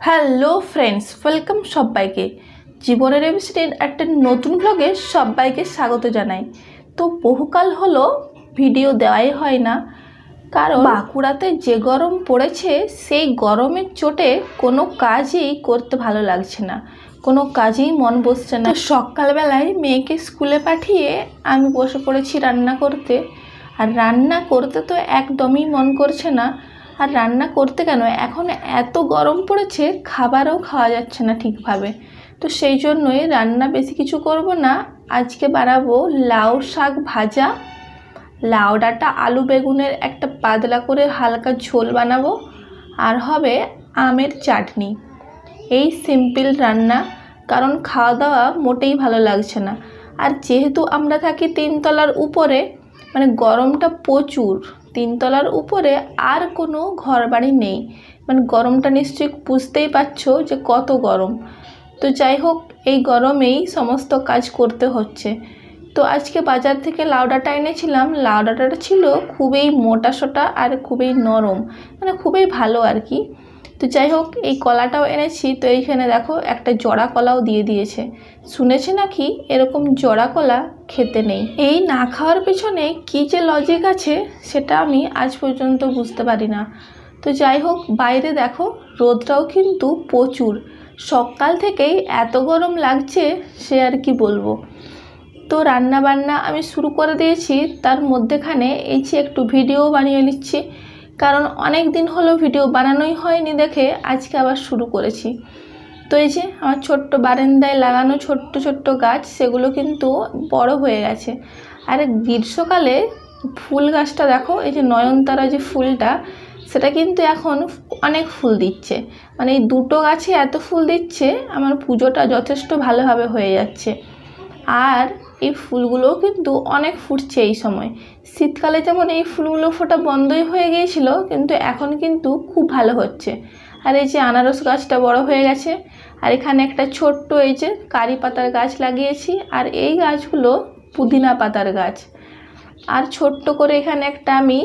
Hello friends welcome সবাইকে। জীবনের এবিসিডির একটা নতুন ব্লগে সবাইকে স্বাগত জানাই। তো বহুকাল হলো ভিডিও দেওয়াই হয় না। কারণ বাঁকুড়াতে যে গরম পড়েছে সেই গরমের চোটে কোনো কাজই করতে ভালো লাগছে না। কোনো কাজেই মন বসছে না। সকালবেলায় মেয়েকে স্কুলে পাঠিয়ে আমি বসে পড়েছি রান্না করতে। আর রান্না করতে তো একদমই মন করছে না। আর রান্না করতে কেন? এখন এত গরম পড়েছে, খাবারও খাওয়া যাচ্ছে না ঠিকভাবে। তো সেই জন্যই রান্না বেশি কিছু করব না। আজকে বানাবো লাউ শাক ভাজা। লাউ ডাঁটা আলু বেগুনের একটা পাতলা করে হালকা ঝোল বানাবো। আর হবে আমের চাটনি। এই সিম্পল রান্না, কারণ খাওয়া দাওয়া মোটেই ভালো লাগছে না। আর যেহেতু আমরা থাকি তিনতলার উপরে মানে গরমটা প্রচুর। তিনতলার উপরে আর কোনো ঘরবাড়ি নেই। মানে গরমটা নিশ্চয়ই বুঝতেই পারছ যে কত গরম। তো যাই হোক, এই গরমেই সমস্ত কাজ করতে হচ্ছে। তো আজকে বাজার থেকে লাউ ডাঁটা এনেছিলাম। লাউ ডাঁটাটা ছিল খুবই মোটা সোটা আর খুবই নরম। মানে খুবই ভালো আর কি। তো যাই হোক, এই কলাটাও এনেছি। তো এইখানে দেখো, একটা জড়া কলাও দিয়ে দিয়েছে। শুনেছি নাকি, এরকম জড়া কলা খেতে নেই। এই না খাওয়ার পেছনে কী যে লজিক আছে, সেটা আমি আজ পর্যন্ত বুঝতে পারি না। তো যাই হোক, বাইরে দেখো, রোদটাও কিন্তু প্রচুর। সকাল থেকেই এত গরম লাগছে, সে আর কি বলব। তো রান্না বান্না আমি শুরু করে দিয়েছি, তার মধ্যেখানে এই যে একটু ভিডিও বানিয়ে নিচ্ছি। কারণ অনেক দিন হলো ভিডিও বানানোই হয়নি দেখে আজকে আবার শুরু করেছি। তো এই যে আমার ছোট্ট বারান্দায় লাগানো ছোট্ট ছোট্ট গাছ, সেগুলো কিন্তু বড় হয়ে গেছে। আর গ্রীষ্মকালে ফুল গাছটা দেখো, এই যে নয়নতারা যে ফুলটা, সেটা কিন্তু এখন অনেক ফুল দিচ্ছে। মানে এই দুটো গাছে এত ফুল দিচ্ছে, আমার পুজোটা যথেষ্ট ভালোভাবে হয়ে যাচ্ছে। আর এই ফুলগুলোও কিন্তু অনেক ফুটছে এই সময়। শীতকালে যেমন এই ফুলগুলো ফোটা বন্ধই হয়ে গিয়েছিল, কিন্তু এখন কিন্তু খুব ভালো হচ্ছে। আর এই যে আনারস গাছটা বড় হয়ে গেছে, আর এখানে একটা ছোট্ট এই যে কারি পাতার গাছ লাগিয়েছি, আর এই গাছগুলো পুদিনা পাতার গাছ। আর ছোট্ট করে এখানে একটা আমি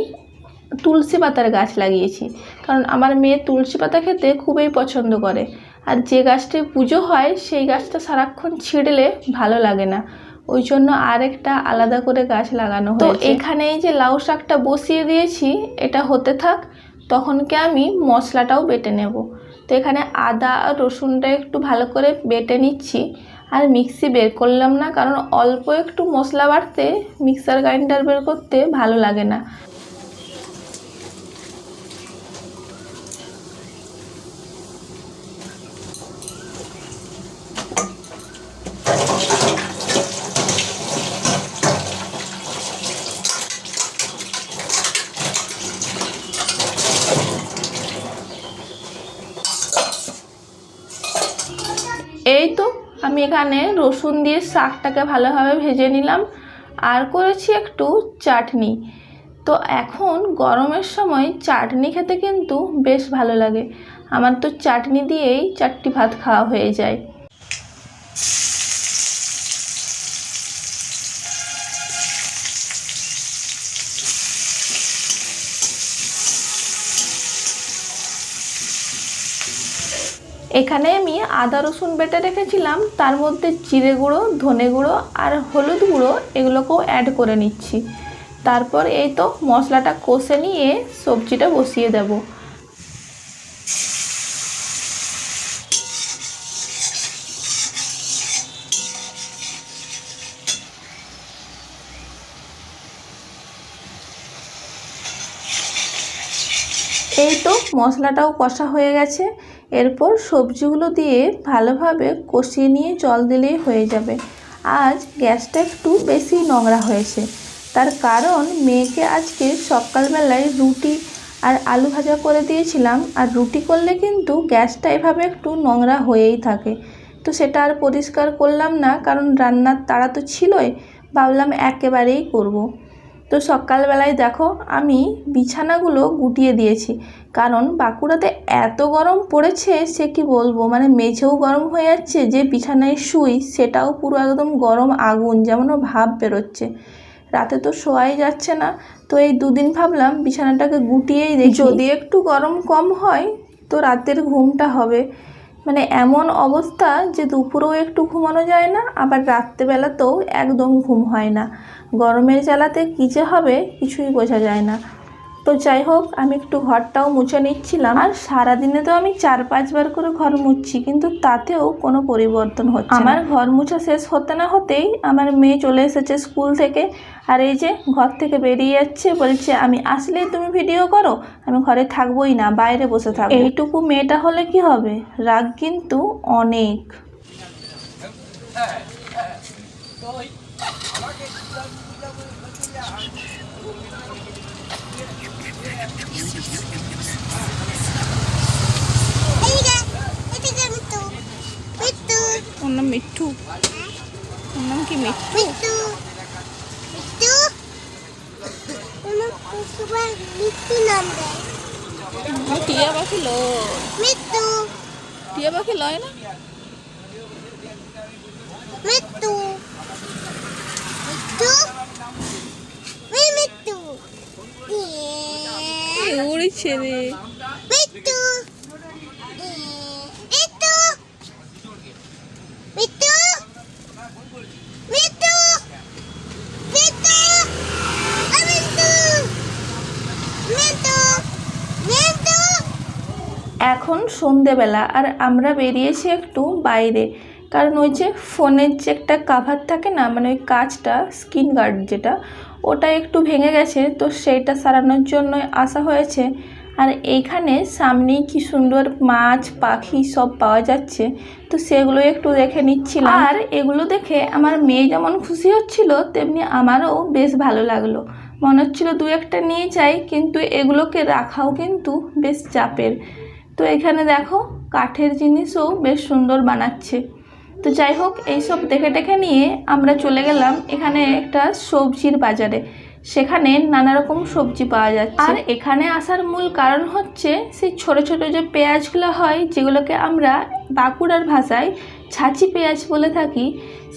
তুলসী পাতার গাছ লাগিয়েছি, কারণ আমার মেয়ে তুলসী পাতা খেতে খুবই পছন্দ করে। আর যে গাছটি পুজো হয়, সেই গাছটা সারাক্ষণ ছিঁড়লে ভালো লাগে না। ওই জন্য আরেকটা আলাদা করে গাছ লাগানো তো এখানে এই যে লাউ শাকটা বসিয়ে দিয়েছি এটা হতে থাক তখনকে আমি মশলাটাও বেটে নেব। তো এখানে আদা আর রসুনটা একটু ভালো করে বেটে নিচ্ছি আর মিক্সি বের করলাম না কারণ অল্প একটু মশলা বাড়তে মিক্সার গ্রাইন্ডার বের করতে ভালো লাগে না। এই তো, আমি এখানে রসুন দিয়ে শাকটাকে ভালোভাবে ভেজে নিলাম। আর করেছি একটু চাটনি। তো এখন গরমের সময় চাটনি খেতে কিন্তু বেশ ভালো লাগে। আমার তো চাটনি দিয়েই চারটি ভাত খাওয়া হয়ে যায়। এখানে আমি আদা, রসুন বেটে রেখেছিলাম। তার মধ্যে জিরে গুঁড়ো, ধনে গুঁড়ো আর হলুদ গুঁড়ো এগুলোকেও অ্যাড করে নিচ্ছি। তারপর এই তো মশলাটা কষে নিয়ে সবজিটা বসিয়ে দেব। এই তো মশলাটাও কষা হয়ে গেছে। এরপর সবজিগুলো দিয়ে ভালোভাবে কষিয়ে নিয়ে জল দিলেই হয়ে যাবে। আজ গ্যাসটা একটু বেশি নোংরা হয়েছে। তার কারণ মেয়েকে আজকে সকালবেলায় রুটি আর আলু ভাজা করে দিয়েছিলাম, আর রুটি করলে কিন্তু গ্যাসটা এভাবে একটু নোংরা হয়েই থাকে। তো সেটা আর পরিষ্কার করলাম না, কারণ রান্নার তাড়া তো ছিলই, ভাবলাম একেবারেই করব। তো সকালবেলায় দেখো আমি বিছানাগুলো গুটিয়ে দিয়েছি। কারণ বাঁকুড়াতে এত গরম পড়েছে সে কি বলব? মানে মেঝেও গরম হয়ে যাচ্ছে যে বিছানায় শুই সেটাও পুরো একদম গরম আগুন যেমন ভাব বেরোচ্ছে। রাতে তো শোয়াই যাচ্ছে না। তো এই দুদিন ভাবলাম বিছানাটাকে গুটিয়েই দেখি। যদি একটু গরম কম হয় তো রাতের ঘুমটা হবে। মানে এমন অবস্থা যে দুপুরেও একটু ঘুমানো যায় না, আবার রাত্রেবেলাতেও একদম ঘুম হয় না। গরমের জ্বালাতে কী যে হবে কিছুই বোঝা যায় না। তো যাই হোক আমি একটু ঘরটাও মুছে নিচ্ছিলাম। আর সারাদিনে তো আমি চার পাঁচবার করে ঘর মুছছি কিন্তু তাতেও কোনো পরিবর্তন হচ্ছে আমার ঘর মুছা শেষ হতে না হতেই আমার মেয়ে চলে এসেছে স্কুল থেকে। আর এই যে ঘর থেকে বেরিয়ে যাচ্ছে বলছে আমি আসলেই তুমি ভিডিও করো? আমি ঘরে থাকবোই না বাইরে বসে থাকব। এইটুকু মেয়েটা হলে কি হবে? রাগ কিন্তু অনেক। মিঠু। ওর নাম কি মিঠু? টিয়া পাখি মিঠু। টিয়া পাখি লয় না? মিঠু। মিঠু? উড়ছে রে। মিঠু। সন্ধেবেলা আর আমরা বেরিয়েছি একটু বাইরে। কারণ ওই যে ফোনের যে একটা কাভার থাকে না মানে ওই কাচটা স্ক্রিন গার্ড যেটা, ওটা একটু ভেঙে গেছে, তো সেইটা সারানোর জন্য আসা হয়েছে। আর এইখানে সামনেই কি সুন্দর মাছ, পাখি সব পাওয়া যাচ্ছে, তো সেগুলো একটু দেখে নিচ্ছিলাম। আর এগুলো দেখে আমার মেয়ে যেমন খুশি হচ্ছিল, তেমনি আমারও বেশ ভালো লাগল। মনে হচ্ছিল দু একটা নিয়ে যাই, কিন্তু এগুলোকে রাখাও কিন্তু বেশ চাপের। তো এখানে দেখো কাঠের জিনিসও বেশ সুন্দর বানাচ্ছে। তো যাই হোক, এইসব দেখে টেখে নিয়ে আমরা চলে গেলাম এখানে একটা সবজির বাজারে। সেখানে নানা রকম সবজি পাওয়া যাচ্ছে। আর এখানে আসার মূল কারণ হচ্ছে সেই ছোট ছোট যে পেঁয়াজগুলো হয় যেগুলোকে আমরা বাঁকুড়ার ভাষায় ছাঁচি পেঁয়াজ বলে থাকি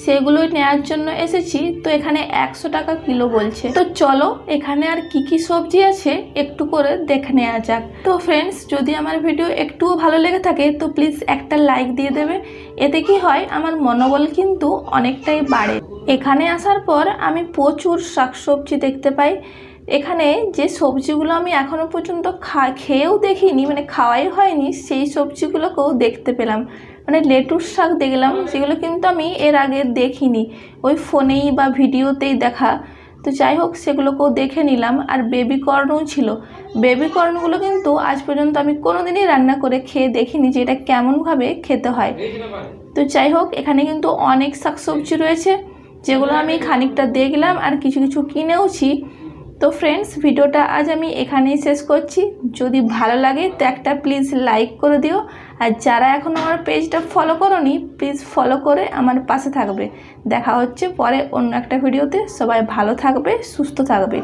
সেগুলো নেওয়ার জন্য এসেছি। তো এখানে একশো টাকা কিলো বলছে। তো চলো এখানে আর কি কি সবজি আছে একটু করে দেখে নেওয়া যাক। তো ফ্রেন্ডস যদি আমার ভিডিও একটুও ভালো লেগে থাকে তো প্লিজ একটা লাইক দিয়ে দেবে। এতে কি হয় আমার মনোবল কিন্তু অনেকটাই বাড়ে। এখানে আসার পর আমি প্রচুর শাকসবজি দেখতে পাই। এখানে যে সবজিগুলো আমি এখনও পর্যন্ত খা, খেয়েও দেখিনি মানে খাওয়াই হয়নি, সেই সবজিগুলোকেও দেখতে পেলাম। মানে লেটুস শাক দেখলাম যেগুলো কিন্তু আমি এর আগে দেখিনি। ওই ফোনেই বা ভিডিওতেই দেখা। তো যাই হোক, সেগুলোকেও দেখে নিলাম। আর বেবি কর্নও ছিল। বেবি কর্নগুলো কিন্তু আজ পর্যন্ত আমি কোনোদিনই রান্না করে খেয়ে দেখিনি যে এটা কেমনভাবে খেতে হয়। তো যাই হোক, এখানে কিন্তু অনেক শাকসবজি রয়েছে। যেগুলো আমি খানিকটা দেখলাম আর কিছু কিছু কিনেওছি। তো ফ্রেন্ডস ভিডিওটা আজ আমি এখানেই শেষ করছি। যদি ভালো লাগে তো একটা প্লিজ লাইক করে দিও। আর যারা এখন আমার পেজটা ফলো করনি প্লিজ ফলো করে আমার পাশে থাকবে। দেখা হচ্ছে পরে অন্য একটা ভিডিওতে। সবাই ভালো থাকবে, সুস্থ থাকবে।